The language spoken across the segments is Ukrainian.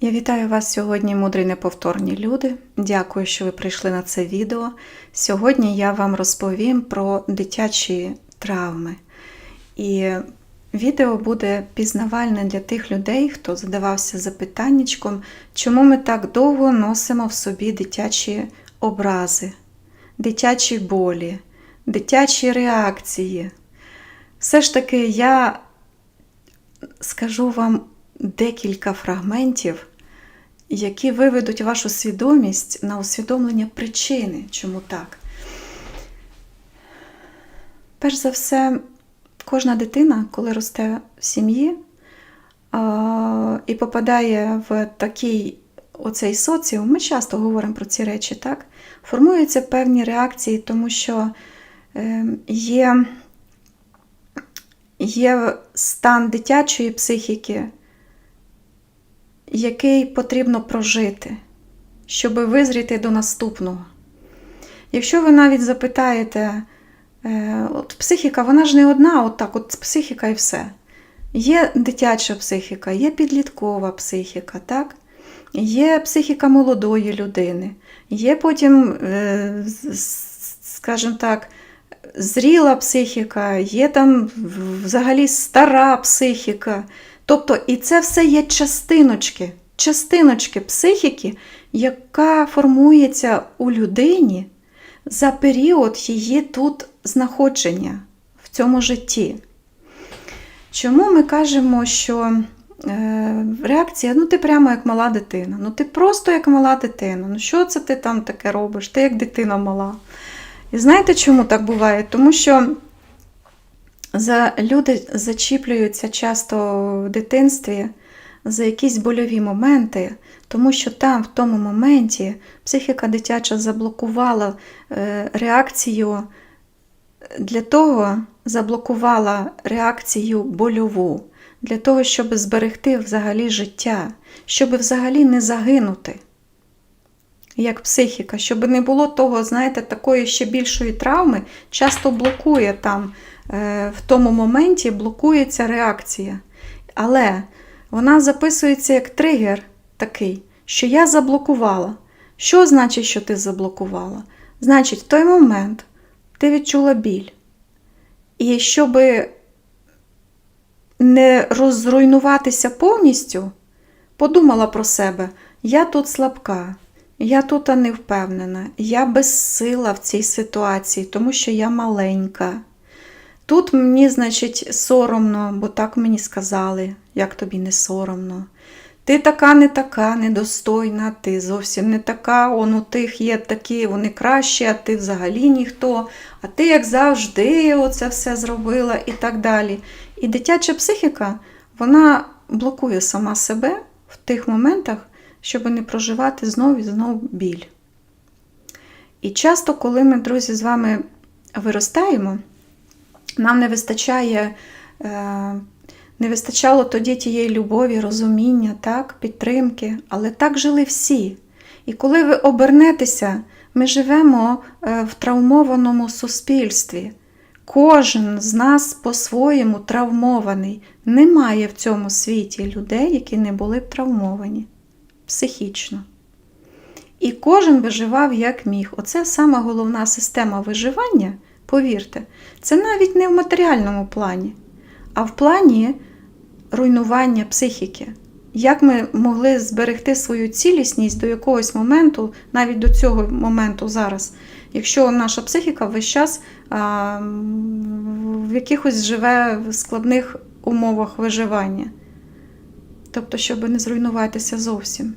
Я вітаю вас сьогодні, мудрі неповторні люди. Дякую, що ви прийшли на це відео. Сьогодні я вам розповім про дитячі травми. І відео буде пізнавальне для тих людей, хто задавався запитаннячком, чому ми так довго носимо в собі дитячі образи, дитячі болі, дитячі реакції. Все ж таки, я скажу вам декілька фрагментів, які виведуть вашу свідомість на усвідомлення причини, чому так. Перш за все, кожна дитина, коли росте в сім'ї і попадає в такий оцей соціум, ми часто говоримо про ці речі, так? Формуються певні реакції, тому що е, є, є стан дитячої психіки, який потрібно прожити, щоб визріти до наступного. Якщо ви навіть запитаєте, е, от психіка, вона ж не одна, от так, от психіка і все. Є дитяча психіка, є підліткова психіка, так? є психіка молодої людини, є потім, е, скажімо так, зріла психіка, є там взагалі стара психіка. Тобто, і це все є частиночки, частиночки психіки, яка формується у людині за період її тут знаходження в цьому житті. Чому ми кажемо, що е, реакція, ну ти прямо як мала дитина, ну ти просто як мала дитина, ну що це ти там таке робиш? Ти як дитина мала. І знаєте, чому так буває? Тому що за люди зачіплюються часто в дитинстві за якісь больові моменти, тому що там, в тому моменті, психіка дитяча заблокувала е, реакцію для того, заблокувала реакцію больову, для того, щоб зберегти взагалі життя, щоб взагалі не загинути. Як психіка, щоб не було того, знаєте, такої ще більшої травми, часто блокує там в тому моменті блокується реакція. Але вона записується як тригер такий, що я заблокувала. Що значить, що ти заблокувала? Значить, в той момент ти відчула біль. І щоб не розруйнуватися повністю, подумала про себе: я тут слабка, я тут не впевнена, я безсила в цій ситуації, тому що я маленька. Тут мені, значить, соромно, бо так мені сказали, як тобі не соромно. Ти така, не така, недостойна, ти зовсім не така, он у тих є такі, вони кращі, а ти взагалі ніхто, а ти, як завжди, оце все зробила і так далі. І дитяча психіка, вона блокує сама себе в тих моментах, щоб не проживати знов і знов біль. І часто, коли ми, друзі, з вами виростаємо, нам не вистачає, е, не вистачало тоді тієї любові, розуміння, так, підтримки, але так жили всі. І коли ви обернетеся, ми живемо е, в травмованому суспільстві. Кожен з нас по-своєму травмований. Немає в цьому світі людей, які не були б травмовані психічно. І кожен виживав як міг. Оце сама головна система виживання Повірте, це навіть не в матеріальному плані, а в плані руйнування психіки. Як ми могли зберегти свою цілісність до якогось моменту, навіть до цього моменту зараз, якщо наша психіка весь час а, в якихось живе в складних умовах виживання, тобто, щоб не зруйнуватися зовсім.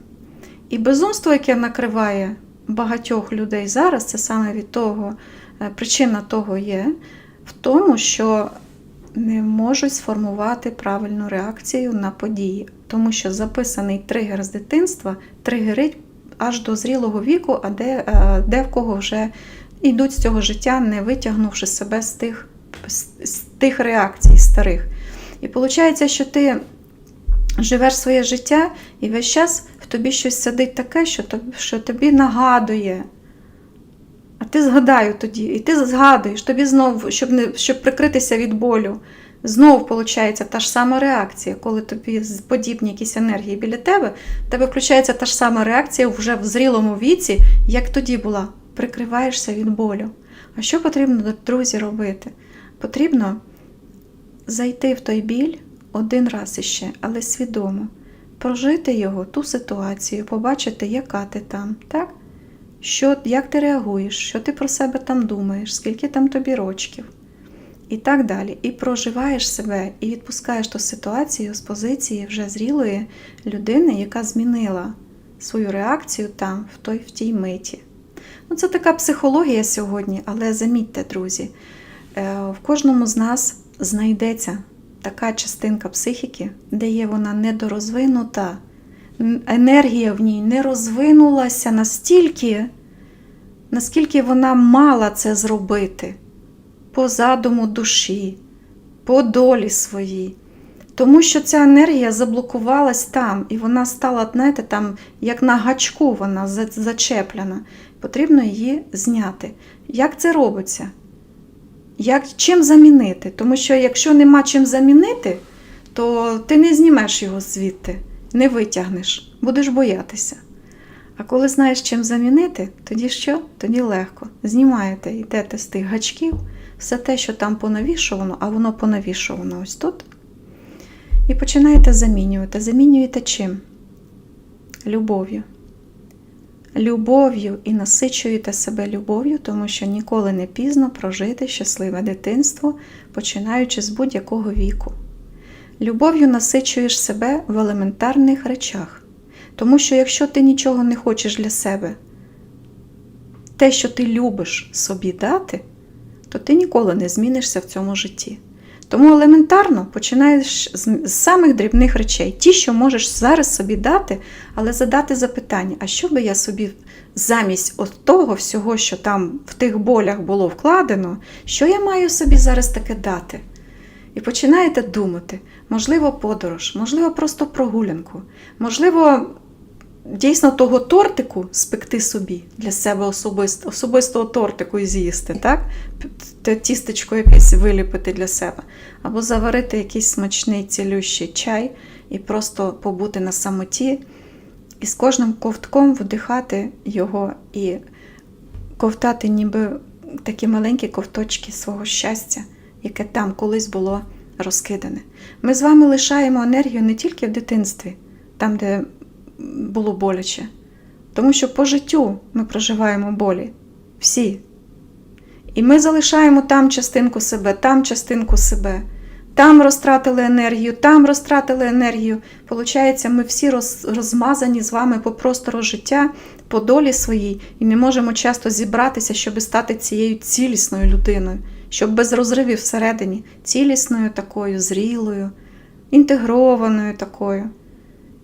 І безумство, яке накриває багатьох людей зараз, це саме від того. Е, причина того є в тому, що не можуть сформувати правильну реакцію на події, тому що записаний тригер з дитинства тригерить аж до зрілого віку, а де, е, де в кого вже йдуть з цього життя, не витягнувши себе з тих, з тих реакцій старих. І виходить, що ти живеш своє життя, і весь час в тобі щось сидить таке, що тобі, що тобі нагадує. Ти згадаю тоді, і ти згадуєш тобі знову, щоб не щоб прикритися від болю. Знову виходить та ж сама реакція, коли тобі подібні якісь енергії біля тебе, в тебе включається та ж сама реакція вже в зрілому віці, як тоді була. Прикриваєшся від болю. А що потрібно, друзі, робити? Потрібно зайти в той біль один раз іще, але свідомо. Прожити його, ту ситуацію, побачити, яка ти там, так? Що, як ти реагуєш, що ти про себе там думаєш, скільки там тобі рочків, і так далі. І проживаєш себе, і відпускаєш ту ситуацію з позиції вже зрілої людини, яка змінила свою реакцію там, в той в тій миті. Ну, це така психологія сьогодні, але замітьте, друзі, е, в кожному з нас знайдеться така частинка психіки, де є вона недорозвинута, енергія в ній не розвинулася настільки, наскільки вона мала це зробити по задуму душі, по долі своїй. Тому що ця енергія заблокувалась там, і вона стала, знаєте, там, як на гачку вона за- зачеплена. Потрібно її зняти. Як це робиться? Як, чим замінити? Тому що якщо нема чим замінити, то ти не знімеш його звідти, не витягнеш, будеш боятися. А коли знаєш, чим замінити, тоді що? Тоді легко. Знімаєте, йдете з тих гачків, все те, що там понавішувано, а воно понавішувано ось тут. І починаєте замінювати. Замінюєте чим? Любов'ю. Любов'ю і насичуєте себе любов'ю, тому що ніколи не пізно прожити щасливе дитинство, починаючи з будь-якого віку. Любов'ю насичуєш себе в елементарних речах. Тому що якщо ти нічого не хочеш для себе, те, що ти любиш собі дати, то ти ніколи не змінишся в цьому житті. Тому елементарно починаєш з, самих дрібних речей, ті, що можеш зараз собі дати, але задати запитання: а що би я собі замість от того всього, що там в тих болях було вкладено, що я маю собі зараз таке дати? І починаєте думати, можливо, подорож, можливо, просто прогулянку, можливо, дійсно того тортику спекти собі для себе особисто, особистого тортику і з'їсти, так? Тістечко якесь виліпити для себе, або заварити якийсь смачний цілющий чай і просто побути на самоті, і з кожним ковтком вдихати його і ковтати ніби такі маленькі ковточки свого щастя, яке там колись було розкидане. Ми з вами лишаємо енергію не тільки в дитинстві, там, де було боляче, тому що по життю ми проживаємо болі. Всі. І ми залишаємо там частинку себе, там частинку себе. Там розтратили енергію, там розтратили енергію. Получається, ми всі роз, розмазані з вами по простору життя, по долі своїй, і не можемо часто зібратися, щоб стати цією цілісною людиною, щоб без розривів всередині, цілісною такою, зрілою, інтегрованою такою.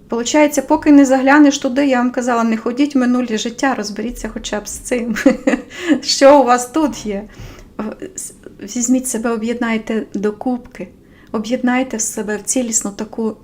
Получається, поки не заглянеш туди, я вам казала, не ходіть в минулі життя, розберіться хоча б з цим, що у вас тут є. Візьміть себе, об'єднайте до кубки, об'єднайте в себе в цілісну таку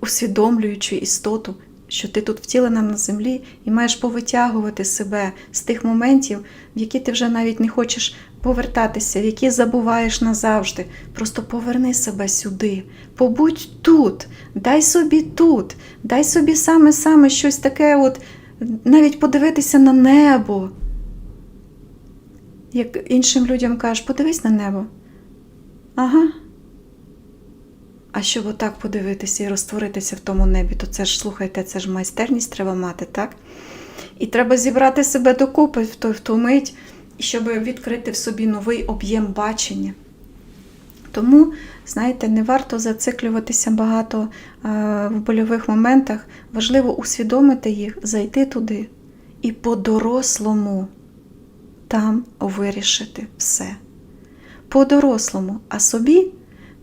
усвідомлюючу істоту, що ти тут втілена на землі і маєш повитягувати себе з тих моментів, в які ти вже навіть не хочеш повертатися, які забуваєш назавжди. Просто поверни себе сюди, побудь тут, дай собі тут, дай собі саме-саме щось таке, от навіть подивитися на небо. Як іншим людям кажеш, подивись на небо. Ага. А щоб отак подивитися і розтворитися в тому небі, то це ж, слухайте, це ж майстерність треба мати, так? І треба зібрати себе докупи в ту, в ту мить, щоб відкрити в собі новий об'єм бачення. Тому, знаєте, не варто зациклюватися багато е, в больових моментах. Важливо усвідомити їх, зайти туди і по-дорослому там вирішити все. По-дорослому, а собі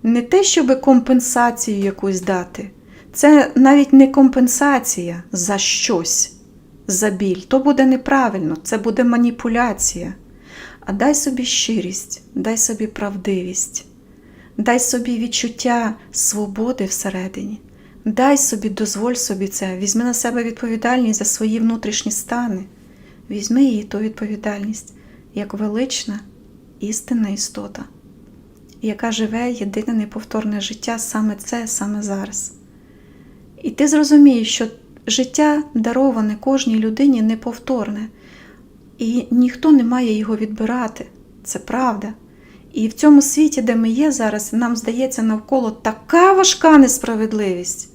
не те, щоб компенсацію якусь дати. Це навіть не компенсація за щось, за біль. То буде неправильно, це буде маніпуляція. А дай собі щирість, дай собі правдивість, дай собі відчуття свободи всередині. Дай собі, дозволь собі це, візьми на себе відповідальність за свої внутрішні стани. Візьми її ту відповідальність як велична істинна істота. яка живе єдине неповторне життя саме це, саме зараз. І ти зрозумієш, що життя дароване кожній людині неповторне, і ніхто не має його відбирати. Це правда. І в цьому світі, де ми є зараз, нам здається навколо така важка несправедливість.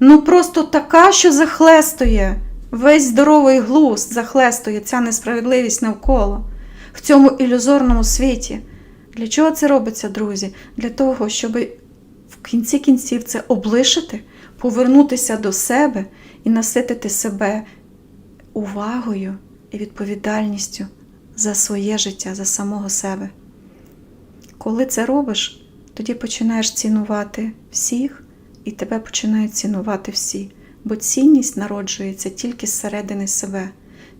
Ну просто така, що захлестує весь здоровий глузд, захлестує ця несправедливість навколо в цьому ілюзорному світі. Для чого це робиться, друзі? Для того, щоб в кінці кінців це облишити, повернутися до себе і наситити себе увагою і відповідальністю за своє життя, за самого себе. Коли це робиш, тоді починаєш цінувати всіх, і тебе починають цінувати всі, бо цінність народжується тільки зсередини себе.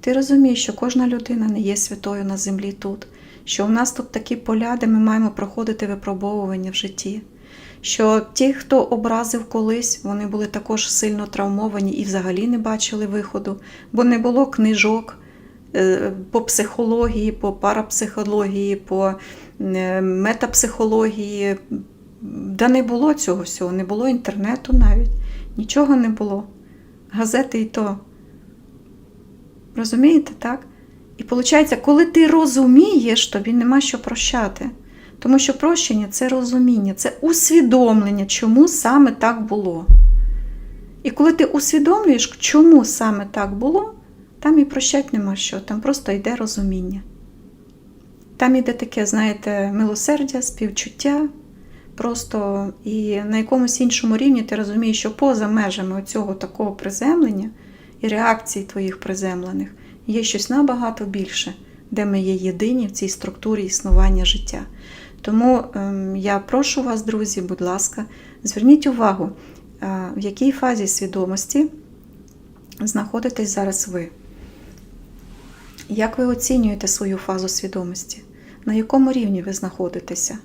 Ти розумієш, що кожна людина не є святою на землі тут, що в нас тут такі поля, де ми маємо проходити випробовування в житті. Що ті, хто образив колись, вони були також сильно травмовані і взагалі не бачили виходу, бо не було книжок по психології, по парапсихології, по е, метапсихології. Да не було цього всього, не було інтернету навіть, нічого не було. Газети і то. Розумієте, так? І виходить, коли ти розумієш, тобі нема що прощати. Тому що прощення це розуміння, це усвідомлення, чому саме так було. І коли ти усвідомлюєш, чому саме так було, там і прощати нема що, там просто йде розуміння. Там іде таке, знаєте, милосердя, співчуття, просто і на якомусь іншому рівні ти розумієш, що поза межами цього такого приземлення і реакцій твоїх приземлених є щось набагато більше, де ми є єдині в цій структурі існування життя. Тому ем, я прошу вас, друзі, будь ласка, зверніть увагу, е, в якій фазі свідомості знаходитесь зараз ви. Як ви оцінюєте свою фазу свідомості? На якому рівні ви знаходитеся?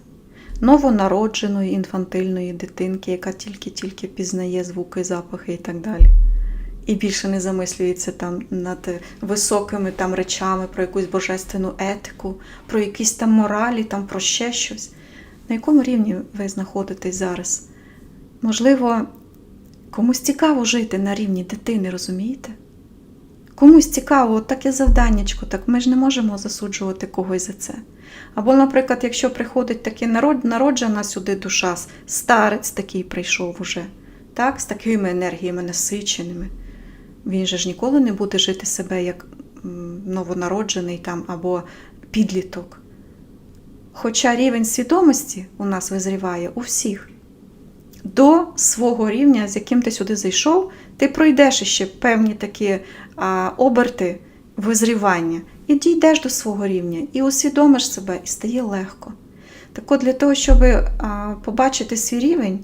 Новонародженої інфантильної дитинки, яка тільки-тільки пізнає звуки, запахи і так далі. І більше не замислюється там над високими там речами про якусь божественну етику, про якісь там моралі, там про ще щось. На якому рівні ви знаходитесь зараз? Можливо, комусь цікаво жити на рівні дитини, розумієте? Комусь цікаво, от таке завданнячко, так ми ж не можемо засуджувати когось за це. Або, наприклад, якщо приходить народ, народжена сюди душа, старець такий прийшов уже, так, з такими енергіями насиченими. Він же ж ніколи не буде жити себе як новонароджений там або підліток. Хоча рівень свідомості у нас визріває у всіх. До свого рівня, з яким ти сюди зайшов, ти пройдеш ще певні такі оберти визрівання і дійдеш до свого рівня, і усвідомиш себе, і стає легко. Так от для того, щоб побачити свій рівень,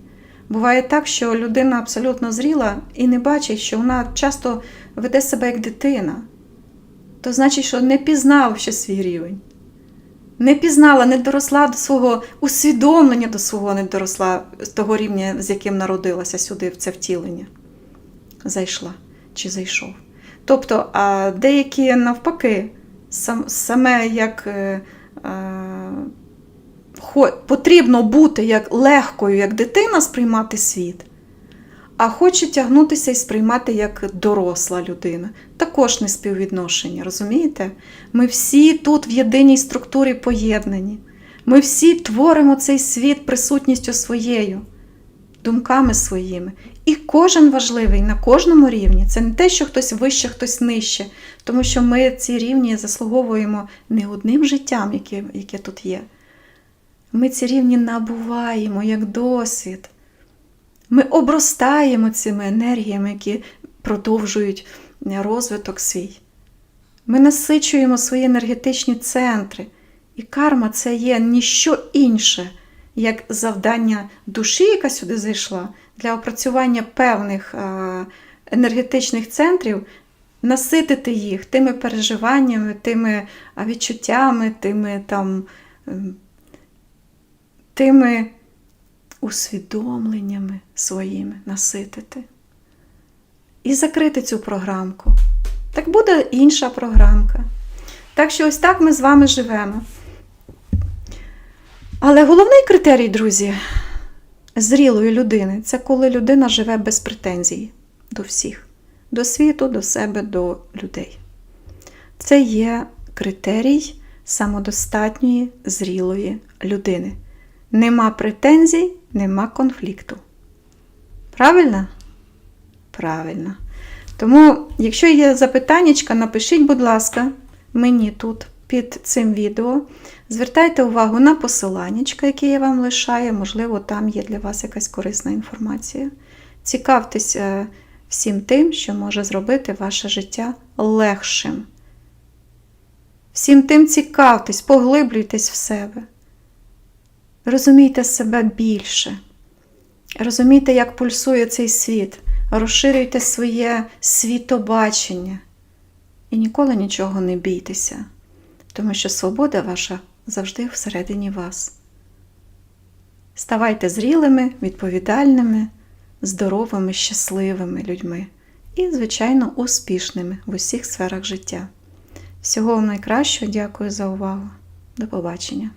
буває так, що людина абсолютно зріла і не бачить, що вона часто веде себе як дитина. То значить, що не пізнав ще свій рівень. Не пізнала, не доросла до свого усвідомлення до свого не доросла того рівня, з яким народилася сюди, в це втілення. Зайшла чи зайшов. Тобто, а деякі навпаки, сам, саме як е, е, потрібно бути як легкою, як дитина сприймати світ, а хоче тягнутися і сприймати як доросла людина. Також не співвідношення, розумієте? Ми всі тут в єдиній структурі поєднані. Ми всі творимо цей світ присутністю своєю, думками своїми. І кожен важливий на кожному рівні. Це не те, що хтось вище, хтось нижче, тому що ми ці рівні заслуговуємо не одним життям, яке, яке тут є. Ми ці рівні набуваємо як досвід. Ми обростаємо цими енергіями, які продовжують розвиток свій. Ми насичуємо свої енергетичні центри. І карма це є ніщо інше, як завдання душі, яка сюди зайшла, для опрацювання певних е, енергетичних центрів, наситити їх тими переживаннями, тими відчуттями, тими там, ем, тими усвідомленнями своїми наситити. І закрити цю програмку. Так буде інша програмка. Так що ось так ми з вами живемо. Але головний критерій, друзі, зрілої людини це коли людина живе без претензій до всіх, до світу, до себе, до людей. Це є критерій самодостатньої, зрілої людини. Нема претензій, нема конфлікту. Правильно? Правильно. Тому, якщо є запитаннячка, напишіть, будь ласка, мені тут під цим відео. Звертайте увагу на посиланнячка, яке я вам лишаю. Можливо, там є для вас якась корисна інформація. Цікавтесь е, всім тим, що може зробити ваше життя легшим. Всім тим цікавтесь, поглиблюйтесь в себе. Розумійте себе більше. Розумійте, як пульсує цей світ. Розширюйте своє світобачення. І ніколи нічого не бійтеся, тому що свобода ваша завжди всередині вас. Ставайте зрілими, відповідальними, здоровими, щасливими людьми і, звичайно, успішними в усіх сферах життя. Всього вам найкращого, дякую за увагу. До побачення!